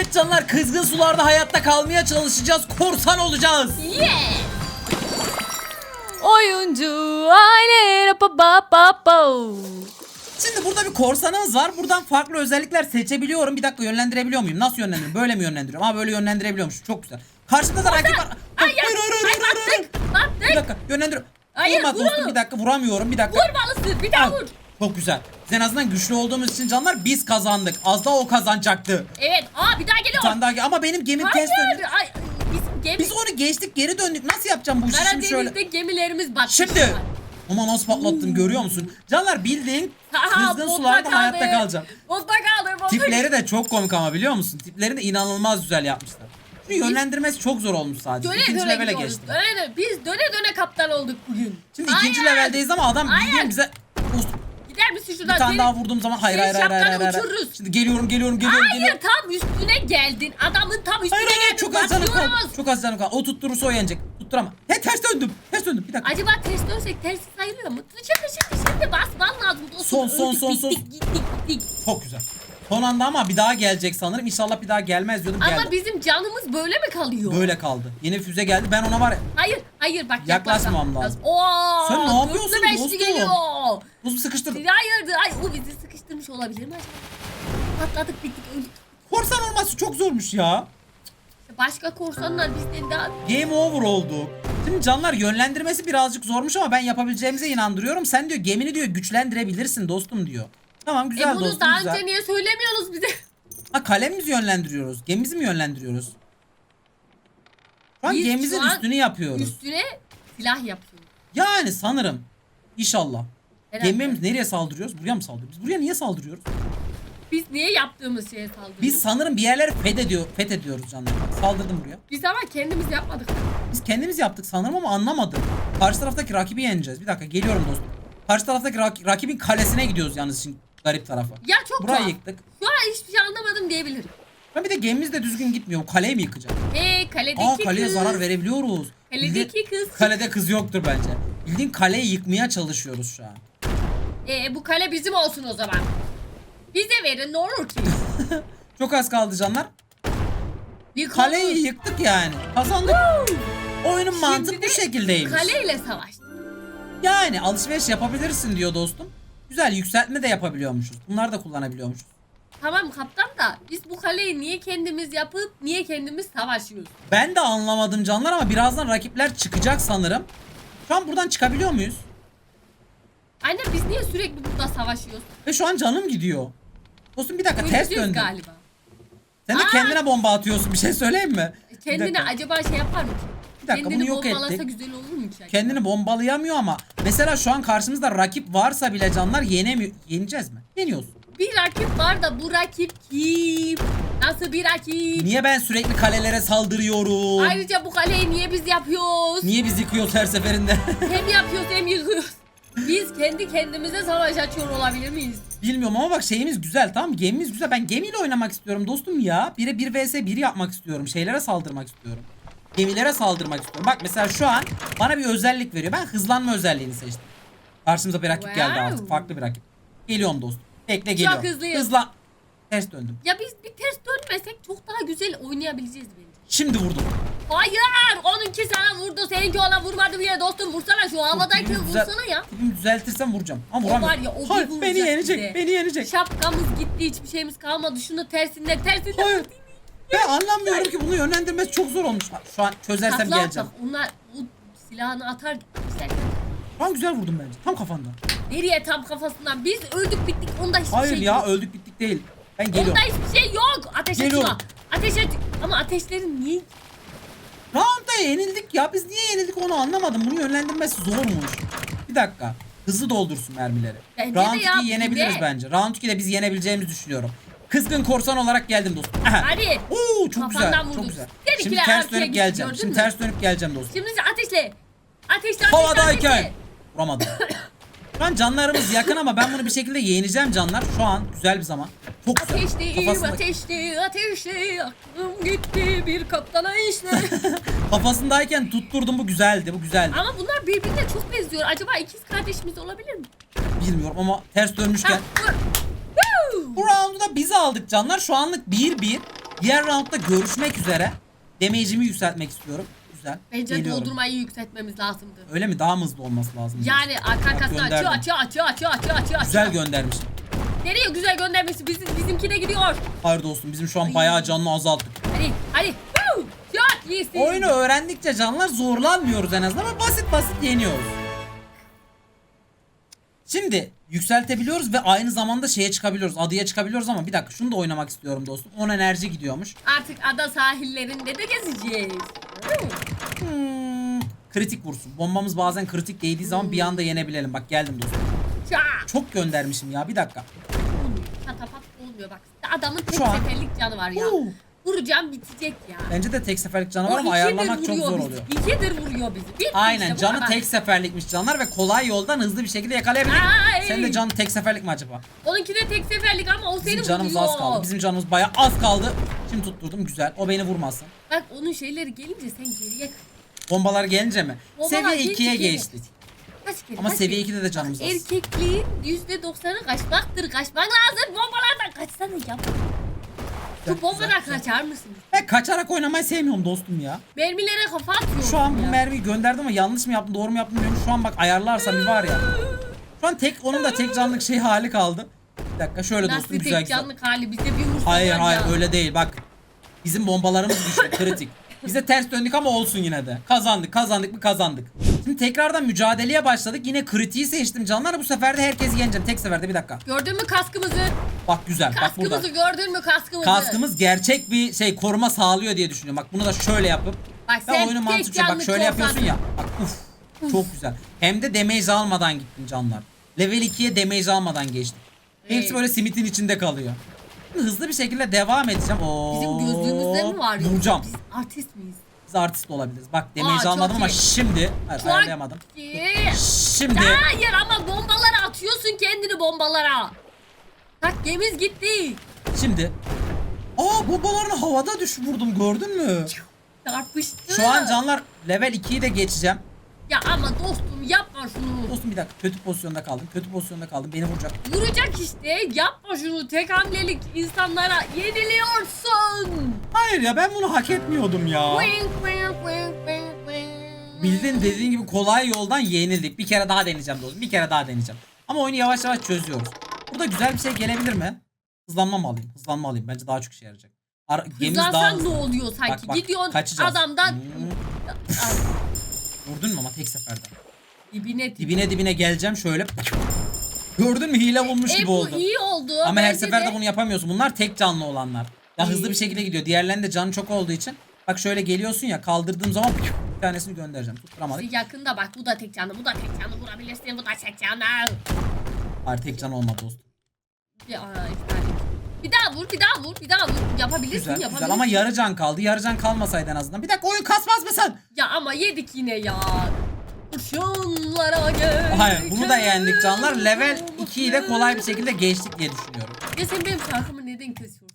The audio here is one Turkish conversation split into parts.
Evet canlar kızgın sularda hayatta kalmaya çalışacağız. Korsan olacağız. Yeah. Oyuncu aile pa pa pa pa. Şimdi burada bir korsanımız var. Buradan farklı özellikler seçebiliyorum. Bir dakika yönlendirebiliyor muyum? Nasıl yönlendiriyorum? Böyle mi yönlendiriyorum? Ha böyle yönlendirebiliyormuş. Çok güzel. Karşıda da rakip var. Hayır, hayır, hayır, hayır. Bir dakika yönlendiriyorum. Hayır, Vurma vur dostum onu. bir dakika vuramıyorum. Bir dakika. Vurmalısın. Bir daha vur. Çok güzel. Biz en azından güçlü olduğumuz için canlar biz kazandık. Az daha o kazanacaktı. Evet. Aa bir daha Bir geliyor. tane daha ama benim gemim Hayır. ters döndü. Ay, bizim gemi. Biz onu geçtik geri döndük. Nasıl yapacağım bu işi şimdi şöyle? Karadeniz'de gemilerimiz batmış. Şimdi. Ama nasıl patlattım görüyor musun? Canlar bildiğin kızgın sularda hayatta kalacağım. Botta kaldı. Botta Tipleri de çok komik ama biliyor musun? Tiplerini de inanılmaz güzel yapmışlar. Şu yönlendirmesi çok zor olmuş sadece. Döne İkinci döne levele gidiyoruz. geçtim. Döne döne. Biz döne döne kaptan olduk bugün. Şimdi Hayır. ikinci leveldeyiz ama adam Hayır. bildiğin bize Şuradan? bir tane daha vurduğum zaman hayır hayır hayır hayır şapkanı hayır. hayır. uçururuz. Şimdi geliyorum geliyorum geliyorum Hayır geliyorum. tam üstüne geldin. Adamın tam üstüne Hayır hayır geldin. çok az canım kaldı. Çok az canım kaldı. O tutturursa o yenecek. Tutturamam. He ters döndüm. Ters döndüm. Bir dakika. Acaba ters dönsek tersi sayılıyor mu? Şimdi şimdi şimdi basman lazım. Son, son, Öldük, son, son. bittik, Gittik gittik. Çok güzel. Son anda ama bir daha gelecek sanırım. İnşallah bir daha gelmez diyordum. Ama Geldi. bizim canımız böyle mi kalıyor? Böyle kaldı. Yeni füze geldi. Ben ona var ya. Hayır hayır bak Yaklaşmam yaklaşma. lazım. Oo, Sen ne dörtlü yapıyorsun beşli dostum? geliyor. Buz sıkıştırdım. Hayırdır ay o bizi sıkıştırmış olabilir mi acaba? Patladık bittik öldük. Korsan olması çok zormuş ya. Başka korsanlar bizden daha Game over oldu. Şimdi canlar yönlendirmesi birazcık zormuş ama ben yapabileceğimize inandırıyorum. Sen diyor gemini diyor güçlendirebilirsin dostum diyor. Tamam güzel e bunu dostum daha güzel. önce niye söylemiyorsunuz bize? Ha kalemizi yönlendiriyoruz. Gemimizi mi yönlendiriyoruz? Şu an Biz gemimizin şu an üstünü yapıyoruz. Üstüne silah yapıyoruz. Yani sanırım. İnşallah. Herhalde. Gemimiz nereye saldırıyoruz? Buraya mı saldırıyoruz? Biz buraya niye saldırıyoruz? Biz niye yaptığımız şeye saldırıyoruz? Biz sanırım bir yerleri fethediyor, fethediyoruz canlar. Saldırdım buraya. Biz ama kendimiz yapmadık. Biz kendimiz yaptık sanırım ama anlamadım. Karşı taraftaki rakibi yeneceğiz. Bir dakika geliyorum dostum. Karşı taraftaki rak- rakibin kalesine gidiyoruz yalnız şimdi garip tarafa. Ya çok Burayı tuhaf. yıktık. Şu an hiçbir şey anlamadım diyebilirim. Ben bir de gemimiz de düzgün gitmiyor. Kaleyi mi yıkacağız? Ee kaledeki Aa kaleye kız. zarar verebiliyoruz. Kaledeki Bildiğin- kız. Kalede kız yoktur bence. Bildiğin kaleyi yıkmaya çalışıyoruz şu an. Ee bu kale bizim olsun o zaman. Bize verin ne olur ki. Çok az kaldı canlar. Yıkılır. Kaleyi yıktık yani. Kazandık. Oyunun mantığı Şimdi bu şekildeymiş. Kaleyle savaştık. Yani alışveriş yapabilirsin diyor dostum. Güzel yükseltme de yapabiliyormuşuz. Bunları da kullanabiliyormuşuz. Tamam kaptan da biz bu kaleyi niye kendimiz yapıp niye kendimiz savaşıyoruz? Ben de anlamadım canlar ama birazdan rakipler çıkacak sanırım. Şu an buradan çıkabiliyor muyuz? Anne biz niye sürekli burada savaşıyoruz? Ve şu an canım gidiyor. Dostum bir dakika ters Öleceğiz döndüm. galiba. Sen de Aa! kendine bomba atıyorsun bir şey söyleyeyim mi? Kendine dakika. acaba şey yapar mı ki? Bir dakika, Kendini bunu yok bombalasa ettik. güzel olur mu ki? acaba? Kendini bombalayamıyor ama mesela şu an karşımızda rakip varsa bile canlar yenemiyor. Yeneceğiz mi? Yeniyoruz. Bir rakip var da bu rakip kim? Nasıl bir rakip? Niye ben sürekli kalelere saldırıyorum? Ayrıca bu kaleyi niye biz yapıyoruz? Niye biz yıkıyoruz her seferinde? Hem yapıyoruz hem yıkıyoruz. Biz kendi kendimize savaş açıyor olabilir miyiz? Bilmiyorum ama bak şeyimiz güzel tamam gemimiz güzel. Ben gemiyle oynamak istiyorum dostum ya. Bire 1 vs 1 yapmak istiyorum. Şeylere saldırmak istiyorum. Gemilere saldırmak istiyorum. Bak mesela şu an bana bir özellik veriyor. Ben hızlanma özelliğini seçtim. Karşımıza bir rakip geldi Wow. artık. Farklı bir rakip. Geliyorum dostum. Bekle geliyorum. hızlıyız. Hızla. Ters döndüm. Ya biz bir ters dönmesek çok daha güzel oynayabileceğiz bence. Şimdi vurdum. Hayır! Onunki sana vurdu, seninki ona vurmadı bile dostum vursana şu havadaki vursana ya. Tipimi düzeltirsem vuracağım. Ama O vuramıyorum. var ya, o bir Hayır, vuracak beni yenecek. bize. Beni yenecek. Şapkamız gitti, hiçbir şeyimiz kalmadı. Şunu tersinden tersinden. Hayır. Ben anlamıyorum ki bunu yönlendirmesi çok zor olmuş. Şu an çözersem Takla geleceğim. atsak, onlar o silahını atar gider. Şu an güzel vurdum bence. Tam kafandan. Nereye tam kafasından? Biz öldük bittik. Onda hiçbir Hayır şey ya yok. öldük bittik değil. Ben geliyorum. Onda hiçbir şey yok. Ateş Geliyorum. etme. Ateş et. Ama ateşlerin niye? Round'da yenildik ya. Biz niye yenildik onu anlamadım. Bunu yönlendirmesi zormuş. Bir dakika. Hızlı doldursun mermileri. Bence de Round ya, 2'yi yenebiliriz bir de. bence. Round 2'de biz yenebileceğimizi düşünüyorum. Kızgın korsan olarak geldim dostum. Aha. Hadi. Oo çok güzel. Kafandan Çok güzel. Seninkiler Şimdi ters arkaya dönüp geleceğim. gördün Şimdi mü? ters dönüp geleceğim dostum. Şimdi ateşle. Ateşle ateşle Havadayken. ateşle. Vuramadım. Şu an canlarımız yakın ama ben bunu bir şekilde yeneceğim canlar. Şu an güzel bir zaman. Çok güzel. Ateşliyim Kafasında, ateşli ateşli aklım gitti bir kaptana işte. kafasındayken tutturdum bu güzeldi. Bu güzeldi. Ama bunlar birbirine çok benziyor. Acaba ikiz kardeşimiz olabilir mi? Bilmiyorum ama ters dönmüşken. Ha, dur. Biz aldık canlar. Şu anlık 1-1. Diğer roundda görüşmek üzere. Damage'imi yükseltmek istiyorum. Güzel. Bence Geliyorum. doldurmayı yükseltmemiz lazımdı. Öyle mi? Daha mı hızlı olması lazım? Yani arka arkasına açıyor Gönderdim. açıyor açıyor açıyor açıyor açıyor. Güzel göndermişim. Nereye güzel göndermesi bizim, bizimkine gidiyor. Hayır dostum bizim şu an Ay. bayağı canlı azalttık. Hadi hadi. Woo! Çok iyisin. Oyunu öğrendikçe canlar zorlanmıyoruz en azından ama basit basit yeniyoruz. Şimdi yükseltebiliyoruz ve aynı zamanda şeye çıkabiliyoruz. Adaya çıkabiliyoruz ama bir dakika şunu da oynamak istiyorum dostum. 10 enerji gidiyormuş. Artık ada sahillerinde de gezeceğiz. Hmm, kritik vursun. Bombamız bazen kritik değdiği zaman bir anda yenebilelim. Bak geldim dostum. Çak. Çok göndermişim ya bir dakika. Şatapat olmuyor bak. Adamın tek Şu an- seferlik canı var ya. Oo. Vuracağım bitecek ya. Bence de tek seferlik canı O var ama ayarlamak çok zor oluyor. İkidir vuruyor bizi. Bitti Aynen işte, bu canı kadar. tek seferlikmiş canlar ve kolay yoldan hızlı bir şekilde yakalayabilir. Ay. Senin de canı tek seferlik mi acaba? Onunki de tek seferlik ama o seni Bizim canımız vuruyor. az kaldı. Bizim canımız bayağı az kaldı. Şimdi tutturdum güzel. O beni vurmasın. Bak onun şeyleri gelince sen geriye. Bombalar gelince mi? Bombalar seviye gelince 2'ye geriye geçtik. Kaç kere, Ama kaç seviye kere? 2'de de canımız az. Erkekliğin %90'ı kaçmaktır. Kaçmak lazım. Bombalardan kaçsana ya. Güzel, güzel, güzel. kaçar mısın? Ben kaçarak oynamayı sevmiyorum dostum ya. Mermilere kafa atıyorum Şu an bu ya. mermiyi gönderdim ama yanlış mı yaptım doğru mu yaptım bilmiyorum. Şu an bak ayarlarsam bir var ya. Şu an tek onun da tek canlık şey hali kaldı. Bir dakika şöyle Nasıl dostum tek güzel güzel. canlık hali bize bir vursalar Hayır ya. hayır öyle değil bak. Bizim bombalarımız düştü kritik. Bize ters döndük ama olsun yine de. Kazandık kazandık mı kazandık. Şimdi tekrardan mücadeleye başladık. Yine kritiği seçtim canlar. Bu sefer de herkesi yeneceğim. Tek seferde bir dakika. Gördün mü kaskımızı? Bak güzel bak burada. Kaskımızı gördün mü kaskımızı? Kaskımız gerçek bir şey koruma sağlıyor diye düşünüyorum. Bak bunu da şöyle yapıp. Bak Ben sen oyunu tek mantıkça bak şöyle yapıyorsun ya. Bak uf. Çok güzel. Hem de damage almadan gittin canlar. Level 2'ye damage almadan geçtik. Hepsi Evet. böyle simitin içinde kalıyor. Hızlı bir şekilde devam edeceğim. Oo. Bizim gözlüğümüzde mi var Vuracağım. Biz artist miyiz? Biz artist olabiliriz. Bak damage Aa, çok almadım ama iyi. şimdi. Hayır Çok ayarlayamadım. iyi. Şimdi. Hayır ama bombalara atıyorsun kendini bombalara. Bak gemiz gitti. Şimdi. Aa bombalarını havada düş vurdum gördün mü? Çarpıştı. Şu an canlar level 2'yi de geçeceğim. Ya ama dostum yapma şunu. Dostum bir dakika kötü pozisyonda kaldım. Kötü pozisyonda kaldım. Beni vuracak. Vuracak işte. Yapma şunu. Tek hamlelik insanlara yeniliyorsun. Hayır ya ben bunu hak etmiyordum ya. Wing, wing, wing, wing, wing. Bildin dediğin gibi kolay yoldan yenildik. Bir kere daha deneyeceğim dostum. Bir kere daha deneyeceğim. Ama oyunu yavaş yavaş çözüyoruz. Burada güzel bir şey gelebilir mi? Hızlanma mı alayım? Hızlanma alayım. Bence daha çok işe yarayacak. Ar daha Hızlansan hızlı. ne oluyor sanki? Bak, bak, Gidiyorsun kaçacağız. adamdan Hmm. Vurdun mu ama tek seferde. dibine dibine. Dibine dibine geleceğim şöyle. Gördün mü hile bulmuş E gibi bu oldu. iyi oldu. Ama her Bence seferde de. bunu yapamıyorsun. Bunlar tek canlı olanlar. Ya hızlı bir şekilde gidiyor. Diğerlerinde canı çok olduğu için. Bak şöyle geliyorsun ya kaldırdığım zaman bir tanesini göndereceğim. Tutturamadık. Yakında bak bu da tek canlı, bu da tek canlı vurabilirsin, bu da tek canlı. Hayır tek can olmadı dostum. Bir, aa, et. Bir daha vur, bir daha vur, bir daha vur. Yapabilirsin, Güzel yapabilirsin. güzel ama yarı can kaldı. Yarı can kalmasaydı en azından. Bir dakika oyun kasmaz mısın? Ya ama yedik yine ya. Kurşunlara gel. Hayır bunu da yendik canlar. Level 2'yi de kolay bir şekilde geçtik diye düşünüyorum. Ya sen benim şarkımı neden kesiyorsun?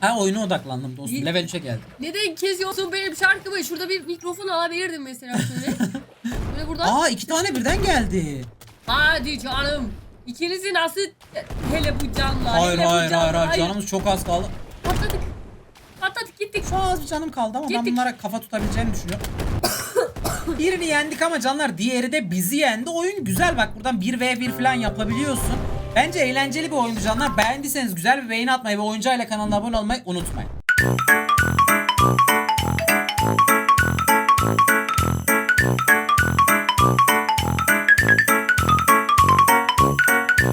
Ha oyuna odaklandım dostum. İyi. Level 3'e geldim. Neden kesiyorsun benim şarkımı? Şurada bir mikrofon alabilirdim mesela şöyle. Böyle buradan. Aa iki tane birden geldi. Hadi canım. İkinizi nasıl hele bu canlar. Hayır hele bu hayır hayır canlar. hayır. Canımız çok az kaldı. Patladık. Patladık gittik. An az bir canım kaldı ama ben Gittik. bunlara kafa tutabileceğini düşünüyorum. Birini yendik ama canlar diğeri de bizi yendi. Oyun güzel bak buradan 1v1 falan yapabiliyorsun. Bence eğlenceli bir oyundu canlar. Beğendiyseniz güzel bir beğeni atmayı ve oyuncu ile kanalına abone olmayı unutmayın.